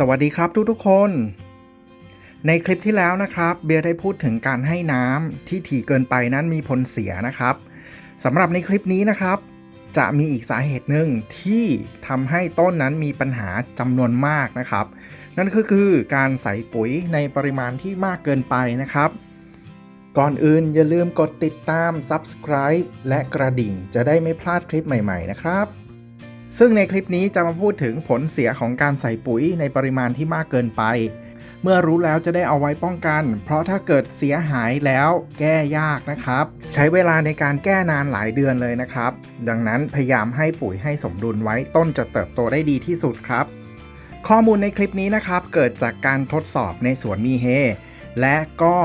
สวัสดีครับทุกๆคน ในคลิปที่แล้วนะครับ เบียร์ได้พูดถึงการให้น้ำที่ถี่เกินไปนั้นมีผลเสียนะครับสำหรับในคลิปนี้นะครับ จะมีอีกสาเหตุหนึ่งที่ทำให้ต้นนั้นมีปัญหาจำนวนมากนะครับ นั่นก็คือการใส่ปุ๋ยในปริมาณที่มากเกินไปนะครับ ก่อนอื่นอย่าลืมกดติดตาม subscribe และกระดิ่งจะได้ไม่พลาดคลิปใหม่ ๆ นะครับ ซึ่งในคลิปนี้จะมาพูดถึงผลเสียของการใส่ปุ๋ยในปริมาณที่มากเกินไป เมื่อรู้แล้วจะได้เอาไว้ป้องกัน เพราะถ้าเกิดเสียหายแล้วแก้ยากนะครับ ใช้เวลาในการแก้นานหลายเดือนเลยนะครับ ดังนั้นพยายามให้ปุ๋ยให้สมดุลไว้ต้นจะเติบโตได้ดีที่สุดครับ ข้อมูลในคลิปนี้นะครับเกิดจากการทดสอบในสวนมีเฮและก็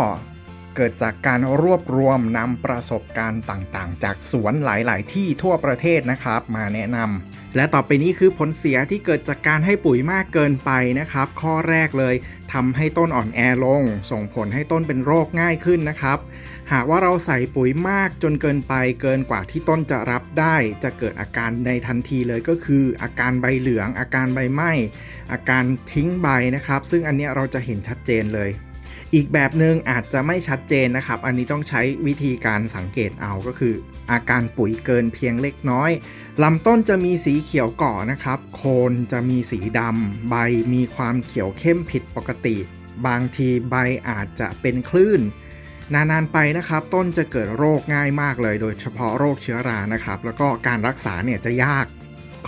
เกิดจากการรวบรวมนำประสบการณ์ต่างๆ จากสวนหลายๆ ที่ทั่วประเทศนะครับ มาแนะนำและต่อไปนี้คือผลเสียที่เกิดจากการให้ปุ๋ยมากเกินไปนะครับ ข้อแรกเลยทำให้ต้นอ่อนแอลง ส่งผลให้ต้นเป็นโรคง่ายขึ้นนะครับ หากว่าเราใส่ปุ๋ยมากจนเกินไป เกินกว่าที่ต้นจะรับได้ จะเกิดอาการในทันทีเลยก็คือ อาการใบเหลือง อาการใบไหม้อาการทิ้งใบนะครับ ซึ่งอันนี้เราจะเห็นชัดเจนเลย อีกแบบหนึ่งอาจจะไม่ชัดเจนนะครับ อันนี้ต้องใช้วิธีการสังเกตเอาก็คือ อาการปุ๋ยเกินเพียงเล็กน้อยลำต้นจะมีสีเขียวก่อนะครับ โคนจะมีสีดำใบมีความเขียวเข้มผิดปกติ บางทีใบอาจจะเป็นคลื่น นานๆไปนะครับ ต้นจะเกิดโรคง่ายมากเลย โดยเฉพาะโรคเชื้อรานะครับ แล้วก็การรักษาเนี่ยจะยาก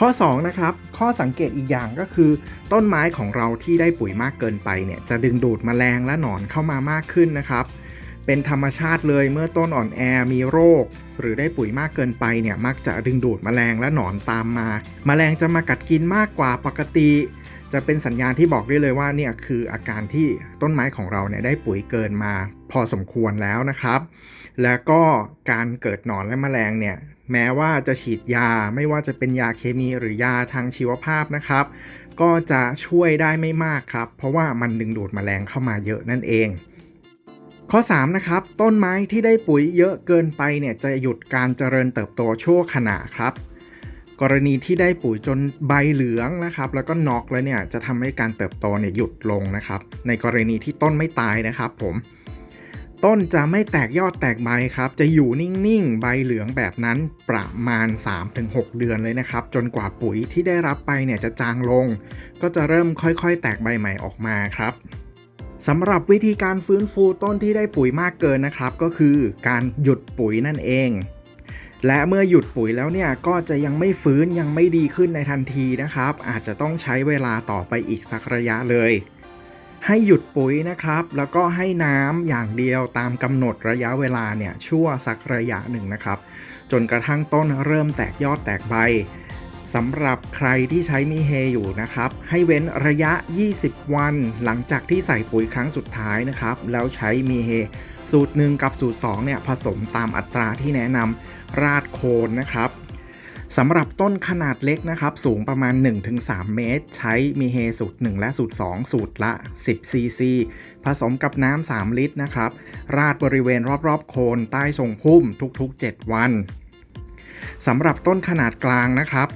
ข้อ 2 นะครับ ข้อสังเกตอีกอย่างก็คือ ต้นไม้ของเราที่ได้ปุ๋ยมากเกินไปเนี่ยจะดึงดูดแมลงและหนอนเข้ามามากขึ้นนะครับ เป็นธรรมชาติเลยเมื่อต้นอ่อนแอมีโรค หรือได้ปุ๋ยมากเกินไปเนี่ยมักจะดึงดูดแมลงและหนอนตามมาแมลงจะมากัดกินมากกว่าปกติ จะเป็นสัญญาณที่บอกได้เลยว่าเนี่ยคืออาการที่ต้นไม้ของเราเนี่ยได้ปุ๋ยเกินมาพอสมควรแล้วนะครับ แล้วก็การเกิดหนอนและแมลงเนี่ยแม้ว่าจะฉีดยาไม่ว่าจะเป็นยาเคมีหรือยาทางชีวภาพนะครับ ก็จะช่วยได้ไม่มากครับ เพราะว่ามันดึงดูดแมลงเข้ามาเยอะนั่นเอง ข้อ 3 นะครับ ต้นไม้ที่ได้ปุ๋ยเยอะเกินไปเนี่ยจะหยุดการเจริญเติบโตชั่วขณะครับ กรณีที่ได้ปุ๋ยจนใบเหลืองนะครับ แล้วก็น็อกแล้วเนี่ยจะทำให้การเติบโตเนี่ยหยุดลงนะครับ ในกรณีที่ต้นไม่ตายนะครับ ผมต้นจะไม่แตกยอดแตกใบครับ จะอยู่นิ่งๆ ใบเหลืองแบบนั้นประมาณ 3-6 เดือนเลยนะครับ จนกว่าปุ๋ยที่ได้รับไปเนี่ยจะจางลง ก็จะเริ่มค่อยๆ แตกใบใหม่ออกมาครับสำหรับวิธีการฟื้นฟูต้นที่ได้ปุ๋ยมากเกินนะครับ ก็คือการหยุดปุ๋ยนั่นเอง และเมื่อหยุดปุ๋ยแล้วเนี่ยก็จะยังไม่ฟื้นยังไม่ดีขึ้นในทันทีนะครับ อาจจะต้องใช้เวลาต่อไปอีกสักระยะเลย ให้หยุดปุ๋ยนะครับ แล้วก็ให้น้ำอย่างเดียวตามกำหนดระยะเวลาเนี่ยชั่วสักระยะหนึ่งนะครับ จนกระทั่งต้นเริ่มแตกยอดแตกใบสำหรับใครที่ใช้มีเฮอยู่นะครับ ให้เว้นระยะ 20 วัน หลังจากที่ใส่ปุ๋ยครั้งสุดท้ายนะครับ แล้วใช้มีเฮสูตร 1 กับสูตร 2 เนี่ยผสมตามอัตราที่แนะนำ ราดโคนนะครับสำหรับต้นขนาดเล็กนะครับ สูงประมาณ 1-3 เมตร ใช้มีเฮสูตร 1 และสูตร 2 สูตรละ 10 ซีซี ผสมกับน้ำ 3 ลิตรนะครับ ราดบริเวณรอบๆ โคนใต้ทรงพุ่มทุกๆ 7 วันสำหรับต้นขนาดกลางนะครับ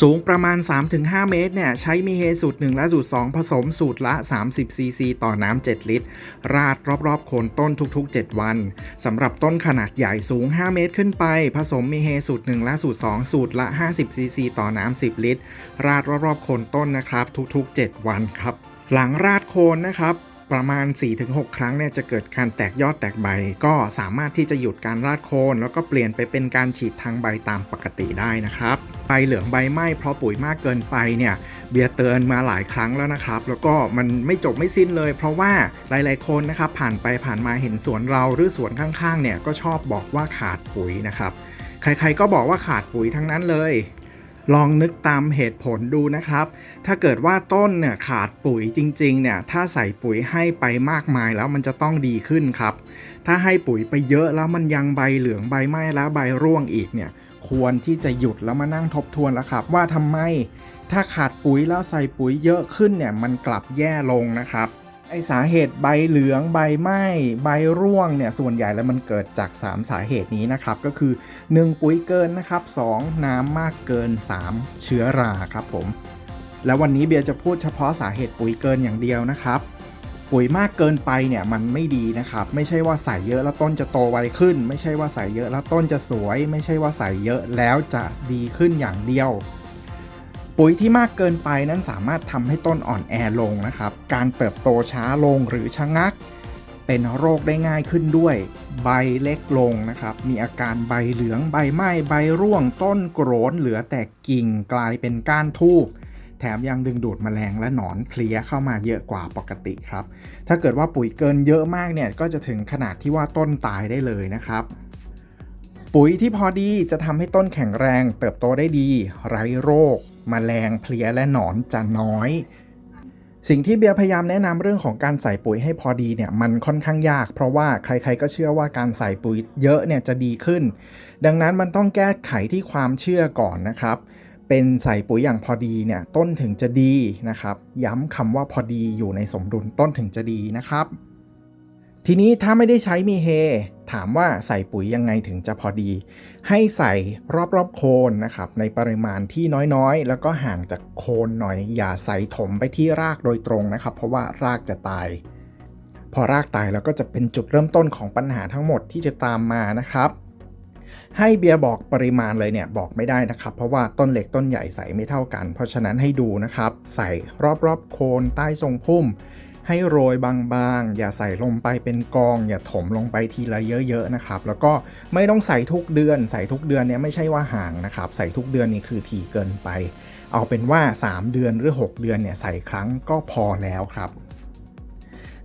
สูงประมาณ 3-5 เมตรเนี่ยใช้มีเฮสูตร 1 และสูตร 2 ผสมสูตรละ 30 ซีซี ต่อน้ำ 7 ลิตร ราดรอบๆโคนต้นทุก ๆ 7 วันสำหรับต้นขนาดใหญ่สูง 5 เมตรขึ้นไป ผสมมีเฮสูตร 1 และสูตร 2 สูตรละ 50 ซีซี ต่อน้ำ 10 ลิตร ราดรอบๆโคนต้นนะครับ ทุกๆ 7 วันครับ หลังราดโคนนะครับ ประมาณ 4-6 ครั้งเนี่ยจะเกิดการแตกยอดแตกใบ ก็สามารถที่จะหยุดการราดโคน แล้วก็เปลี่ยนไปเป็นการฉีดทางใบตามปกติได้นะครับใบเหลืองใบไหม้เพราะปุ๋ยมากเกินไปเนี่ยเบียร์เตือนมาหลายครั้งแล้วนะครับ แล้วก็มันไม่จบไม่สิ้นเลย เพราะว่าหลาย ๆ คนนะครับผ่านไปผ่านมาเห็นสวนเราหรือสวนข้างๆเนี่ยก็ชอบบอกว่าขาดปุ๋ยนะครับใครๆก็บอกว่าขาดปุ๋ยทั้งนั้นเลย ลองนึกตามเหตุผลดูนะครับ ถ้าเกิดว่าต้นเนี่ยขาดปุ๋ยจริงๆเนี่ย ถ้าใส่ปุ๋ยให้ไปมากมายแล้วมันจะต้องดีขึ้นครับ ถ้าให้ปุ๋ยไปเยอะแล้วมันยังใบเหลืองใบไหม้แล้วใบร่วงอีกเนี่ย ควรที่จะหยุดแล้วมานั่งทบทวนแล้วครับ ว่าทำไม ถ้าขาดปุ๋ยแล้วใส่ปุ๋ยเยอะขึ้นเนี่ยมันกลับแย่ลงนะครับ อสาเหตุใบเหลืองใบไหม้ใบร่วงเนี่ยส่วนใหญ่แล้วมันเกิดจาก 3 สาเหตุนี้นะครับก็คือ 1 ปุ๋ยเกินนะครับ 2 น้ำมากเกิน 3 เชื้อราครับผม แล้ววันนี้เบียร์จะพูดเฉพาะสาเหตุปุ๋ยเกินอย่างเดียวนะครับ ปุ๋ยมากเกินไปเนี่ยมันไม่ดีนะครับ ไม่ใช่ว่าใส่เยอะแล้วต้นจะโตไวขึ้น ไม่ใช่ว่าใส่เยอะแล้วต้นจะสวย ไม่ใช่ว่าใส่เยอะแล้วจะดีขึ้นอย่างเดียว ปุ๋ยที่มากเกินไปนั้นสามารถทำให้ต้นอ่อนแอลงนะครับ การเติบโตช้าลงหรือชะงัก เป็นโรคได้ง่ายขึ้นด้วย ใบเล็กลงนะครับ มีอาการใบเหลืองใบไหม้ใบร่วง ต้นโกรนเหลือแต่กิ่งกลายเป็นก้านทูบแถมยังดึงดูดแมลงและหนอนเพลี้ยเข้ามาเยอะกว่าปกติครับ ถ้าเกิดว่าปุ๋ยเกินเยอะมากเนี่ยก็จะถึงขนาดที่ว่าต้นตายได้เลยนะครับ ปุ๋ยที่พอดีจะทำให้ต้นแข็งแรงเติบโตได้ดี ไร้โรคแมลงเพลี้ยและหนอนจะน้อย สิ่งที่เบียร์พยายามแนะนำเรื่องของการใส่ปุ๋ยให้พอดีเนี่ยมันค่อนข้างยาก เพราะว่าใครๆก็เชื่อว่าการใส่ปุ๋ยเยอะเนี่ยจะดีขึ้น ดังนั้นมันต้องแก้ไขที่ความเชื่อก่อนนะครับเป็นใส่ปุ๋ยอย่างพอดีเนี่ยต้นถึงจะดีนะครับ ย้ำคำว่าพอดีอยู่ในสมดุลต้นถึงจะดีนะครับ ทีนี้ถ้าไม่ได้ใช้มีเฮ ถามว่าใส่ปุ๋ยยังไงถึงจะพอดี ให้ใส่รอบๆโคนนะครับในปริมาณที่น้อยๆ แล้วก็ห่างจากโคนหน่อย อย่าใส่ถมไปที่รากโดยตรงนะครับ เพราะว่ารากจะตาย พอรากตายแล้วก็จะเป็นจุดเริ่มต้นของปัญหาทั้งหมดที่จะตามมานะครับ ให้เบียร์บอกปริมาณเลยเนี่ยบอกไม่ได้นะครับ เพราะว่าต้นเล็กต้นใหญ่ใส่ไม่เท่ากัน เพราะฉะนั้นให้ดูนะครับ ใส่รอบๆโคนใต้ทรงพุ่ม ให้โรยบางๆ อย่าใส่ลงไปเป็นกอง อย่าถมลงไปทีละเยอะๆนะครับ แล้วก็ไม่ต้องใส่ทุกเดือน ใส่ทุกเดือนเนี่ยไม่ใช่ว่าห่างนะครับ ใส่ทุกเดือนนี่คือถี่เกินไป เอาเป็นว่า 3 เดือนหรือ 6 เดือนเนี่ยใส่ครั้งก็พอแล้วครับ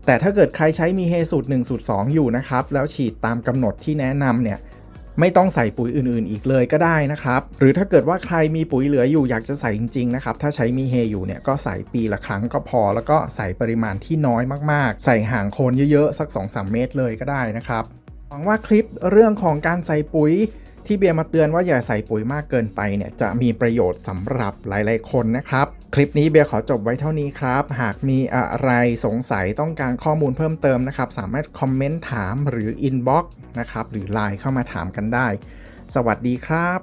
แต่ถ้าเกิดใครใช้มีเฮสูตร1สูตร2อยู่นะครับ แล้วฉีดตามกำหนดที่แนะนำเนี่ย ไม่ต้องใส่ปุ๋ยอื่นๆ อีกเลยก็ได้นะครับ หรือถ้าเกิดว่าใครมีปุ๋ยเหลืออยู่อยากจะใส่จริงๆนะครับถ้าใช้มีเฮอยู่เนี่ยก็ใส่ปีละครั้งก็พอ แล้วก็ใส่ปริมาณที่น้อยมากๆ ใส่ห่างโคนเยอะๆสัก 2-3 เมตรเลยก็ได้นะครับหวังว่าคลิปเรื่องของการใส่ปุ๋ย ที่เบียร์มาเตือนว่าอย่าใส่ปุ๋ยมากเกินไปเนี่ยจะมีประโยชน์สำหรับหลายๆคนนะครับ คลิปนี้เบียร์ขอจบไว้เท่านี้ครับ หากมีอะไรสงสัยต้องการข้อมูลเพิ่มเติมนะครับ สามารถคอมเมนต์ถามหรืออินบ็อกซ์นะครับหรือไลน์เข้ามาถามกันได้ สวัสดีครับ